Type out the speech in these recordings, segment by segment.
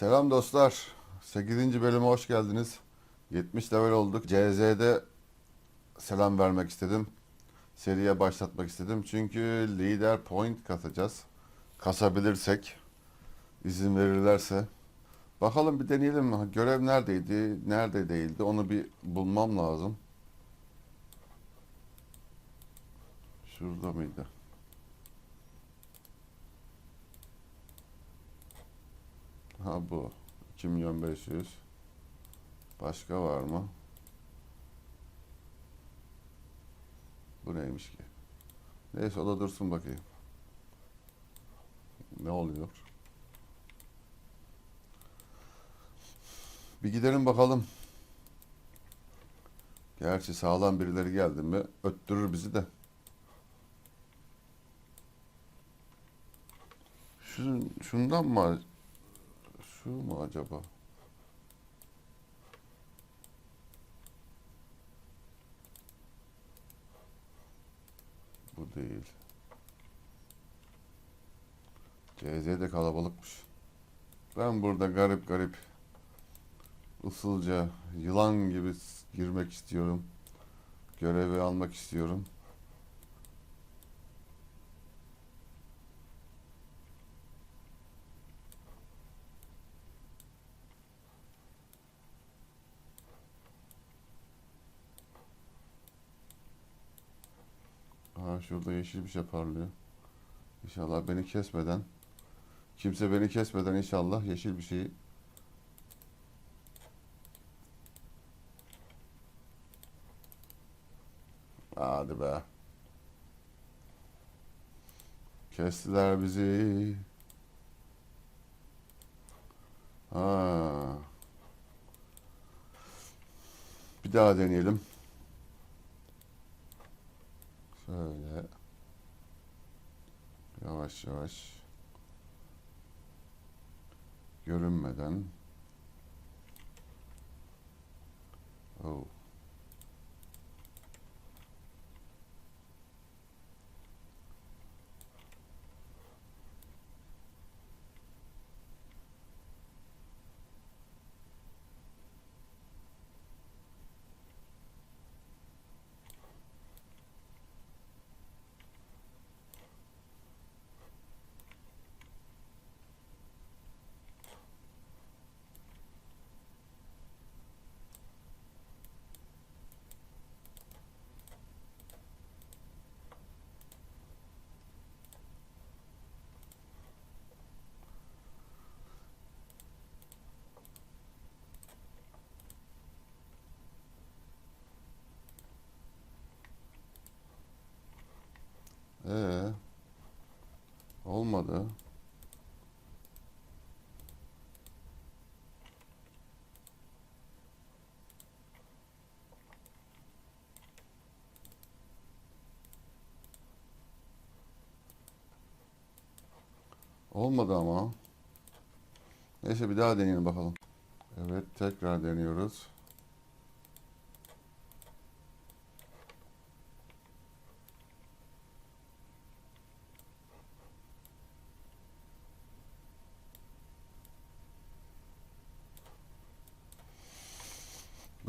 Selam dostlar. 8. bölüme hoş geldiniz. 70 level olduk. CZ'de selam vermek istedim. Seriye başlatmak istedim. Çünkü lider point kasacağız. Kasabilirsek, izin verirlerse. Bakalım bir deneyelim. Görev neredeydi, nerede değildi onu bir bulmam lazım. Şurada mıydı? Ha bu. 2 milyon 500. Başka var mı? Bu neymiş ki? Neyse o da dursun bakayım. Ne oluyor? Bir gidelim bakalım. Gerçi sağlam birileri geldi mi öttürür bizi de. Şun, şundan mı? Şu mu acaba? Bu değil. CZ de kalabalıkmış. Ben burada garip garip usulca yılan gibi girmek istiyorum. Görevi almak istiyorum. Şurada yeşil bir şey parlıyor. İnşallah beni kesmeden kimse beni kesmeden inşallah yeşil bir şeyi Hadi be. Kestiler bizi. Ha. Bir daha deneyelim. Yavaş yavaş. Görünmeden. Oh. Ee, olmadı. Olmadı ama. Neyse bir daha deneyelim bakalım. Evet tekrar deniyoruz.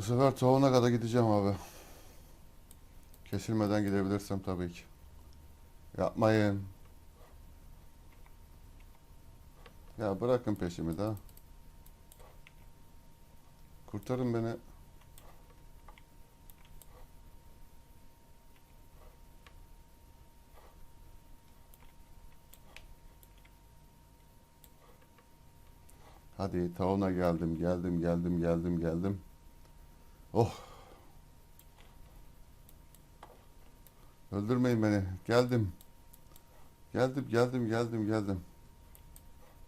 Bu sefer tohumuna kadar gideceğim abi. Kesilmeden gidebilirsem tabii ki. Yapmayın. Ya bırakın peşimi daha. Kurtarın beni. Hadi tavuğuna geldim, geldim, geldim, geldim, geldim. Oh. Öldürmeyin beni. Geldim. Geldim, geldim, geldim, geldim.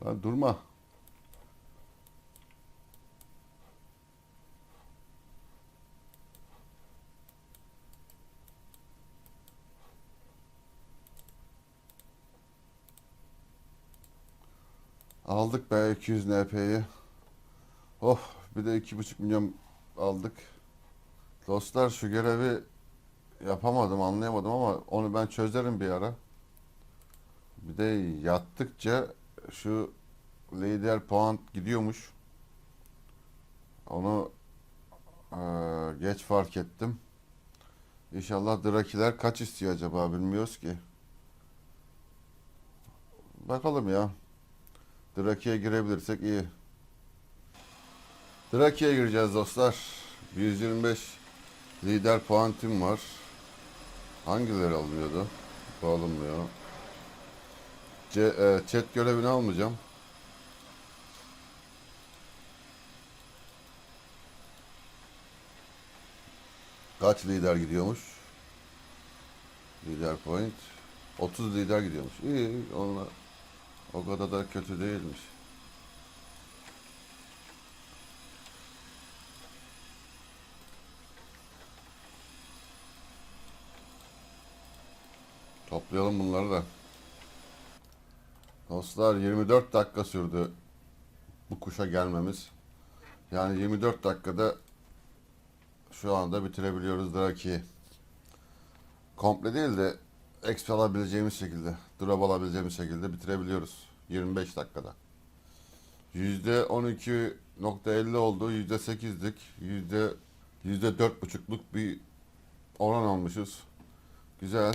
Lan durma. Aldık be 200 NP'yi. Oh bir de 2,5 milyon aldık. Dostlar şu görevi yapamadım anlayamadım ama onu ben çözerim bir ara. Bir de yattıkça şu lider puan gidiyormuş. Onu eee, geç fark ettim. İnşallah Drakiler kaç istiyor acaba bilmiyoruz ki. Bakalım ya. Draki'ye girebilirsek iyi. Draki'ye gireceğiz dostlar. 125 lider puan tim var. Hangileri alınıyordu? Bu alınmıyor. C, e, chat görevini almayacağım. Kaç lider gidiyormuş? Lider point. 30 lider gidiyormuş. İyi, onlar o kadar da kötü değilmiş. Toplayalım bunları da. Dostlar 24 dakika sürdü bu kuşa gelmemiz. Yani 24 dakikada şu anda bitirebiliyoruz Draki'yi. Komple değil de exp alabileceğimiz şekilde, drop alabileceğimiz şekilde bitirebiliyoruz. 25 dakikada. %12.50 oldu. %8'lik. Yüzde 4.5'luk bir oran almışız. Güzel.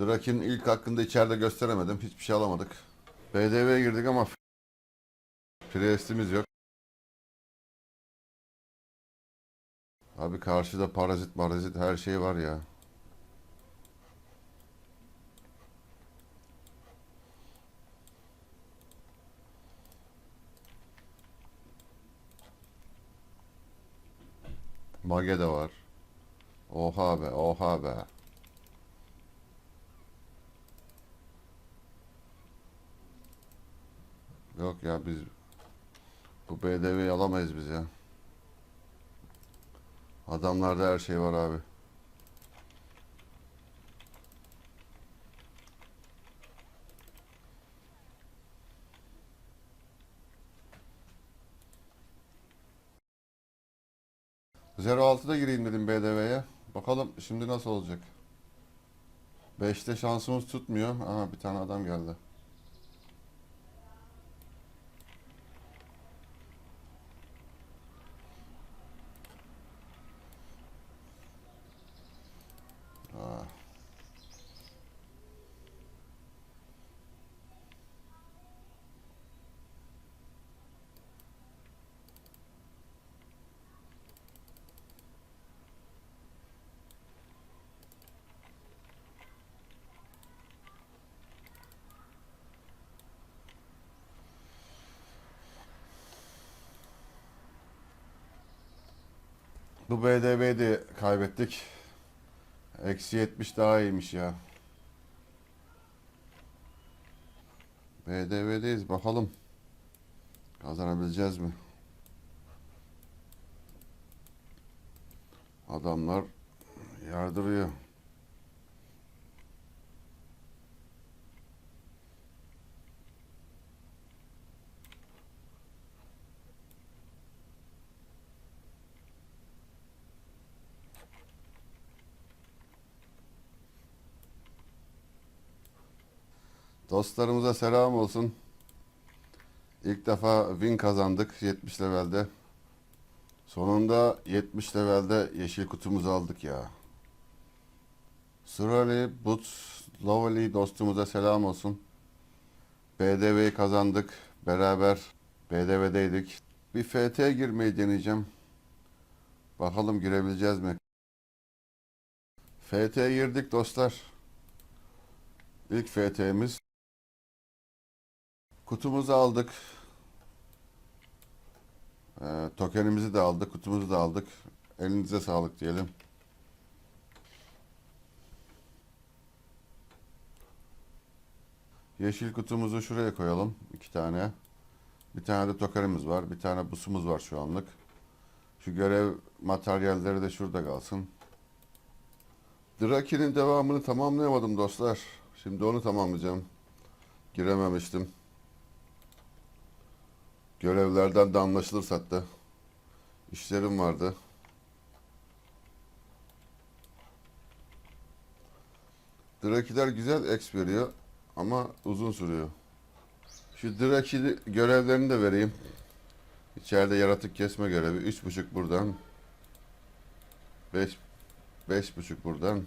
Draki'nin ilk hakkında içeride gösteremedim. Hiçbir şey alamadık. BDV'ye girdik ama Priest'imiz yok. Abi karşıda parazit marazit her şey var ya. Mage de var. Oha be, oha be. Yok ya biz bu BDV'yi alamayız biz ya. Adamlarda her şey var abi. Zero 6'da gireyim dedim BDV'ye. Bakalım şimdi nasıl olacak. 5'te şansımız tutmuyor. Aha bir tane adam geldi. Bu BDV'yi de kaybettik. Eksi 70 daha iyiymiş ya. BDV'deyiz bakalım. Kazanabileceğiz mi? Adamlar yardırıyor. Dostlarımıza selam olsun. İlk defa win kazandık 70 levelde. Sonunda 70 levelde yeşil kutumuzu aldık ya. Surali Boots Lovely dostumuza selam olsun. BDV'yi kazandık. Beraber BDV'deydik. Bir FT girmeyi deneyeceğim. Bakalım girebileceğiz mi? FT'ye girdik dostlar. İlk FT'miz. Kutumuzu aldık. Ee, tokenimizi de aldık, kutumuzu da aldık. Elinize sağlık diyelim. Yeşil kutumuzu şuraya koyalım. iki tane. Bir tane de tokenimiz var. Bir tane busumuz var şu anlık. Şu görev materyalleri de şurada kalsın. Draki'nin devamını tamamlayamadım dostlar. Şimdi onu tamamlayacağım. Girememiştim. Görevlerden de anlaşılır hatta. İşlerim vardı. Drakiler güzel X veriyor. ama uzun sürüyor. Şu Draki görevlerini de vereyim. İçeride yaratık kesme görevi. Üç buçuk buradan. Beş, beş buçuk buradan.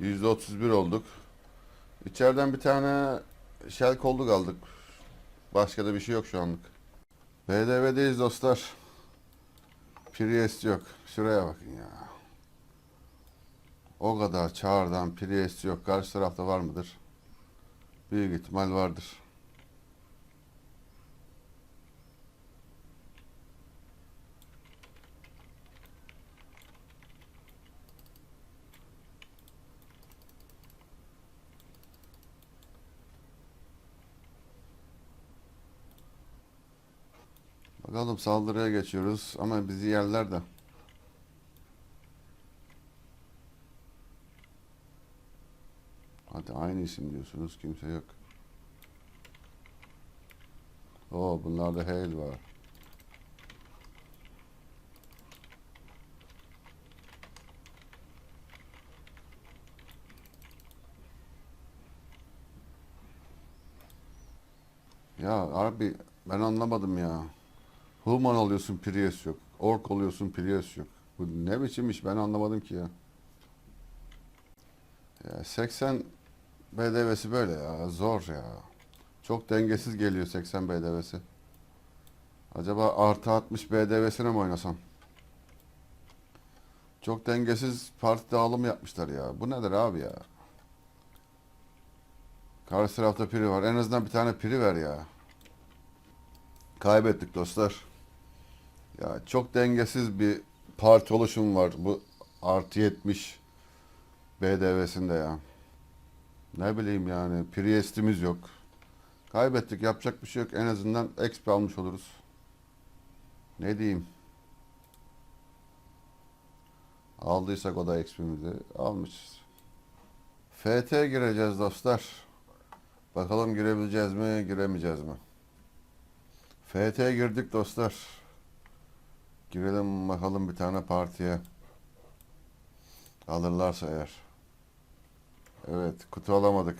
Yüzde otuz bir olduk. İçeriden bir tane shell kolluk aldık. Başka da bir şey yok şu anlık. BDV'deyiz dostlar. Priest yok. Şuraya bakın ya. O kadar çağırdan Priest yok. Karşı tarafta var mıdır? Büyük ihtimal vardır. Bakalım saldırıya geçiyoruz ama bizi yerler de. Hadi aynı isim diyorsunuz kimse yok. Oo bunlarda Hale var. Ya abi ben anlamadım ya. Human oluyorsun Prius yok. Ork oluyorsun Prius yok. Bu ne biçim iş ben anlamadım ki ya. Ya 80 BDV'si böyle ya zor ya. Çok dengesiz geliyor 80 BDV'si. Acaba artı 60 BDV'sine mi oynasam? Çok dengesiz parti dağılımı yapmışlar ya. Bu nedir abi ya? Karşı tarafta piri var. En azından bir tane piri ver ya. Kaybettik dostlar. Ya çok dengesiz bir parti oluşum var bu artı 70 BDV'sinde ya. Ne bileyim yani Priest'imiz yok. Kaybettik yapacak bir şey yok. En azından XP almış oluruz. Ne diyeyim? Aldıysak o da XP'mizi almışız. FT gireceğiz dostlar. Bakalım girebileceğiz mi, giremeyeceğiz mi? FT girdik dostlar. Girelim bakalım bir tane partiye. Alırlarsa eğer. Evet, kutu alamadık.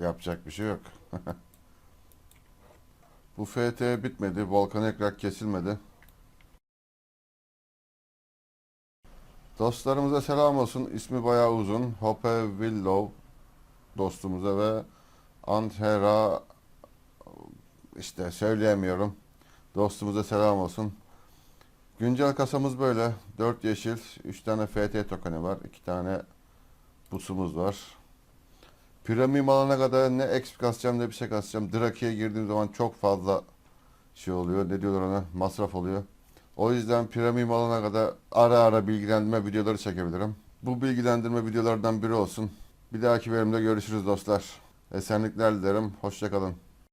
Yapacak bir şey yok. Bu FT bitmedi. Volkan ekrak kesilmedi. Dostlarımıza selam olsun. İsmi bayağı uzun. Hope Willow dostumuza ve Antera işte söyleyemiyorum. Dostumuza selam olsun. Güncel kasamız böyle. 4 yeşil, 3 tane FT tokeni var. 2 tane busumuz var. Piramim alana kadar ne exp kasacağım ne bir şey kasacağım. Draki'ye girdiğim zaman çok fazla şey oluyor. Ne diyorlar ona? Masraf oluyor. O yüzden piramim alana kadar ara ara bilgilendirme videoları çekebilirim. Bu bilgilendirme videolardan biri olsun. Bir dahaki bölümde görüşürüz dostlar. Esenlikler dilerim. Hoşçakalın.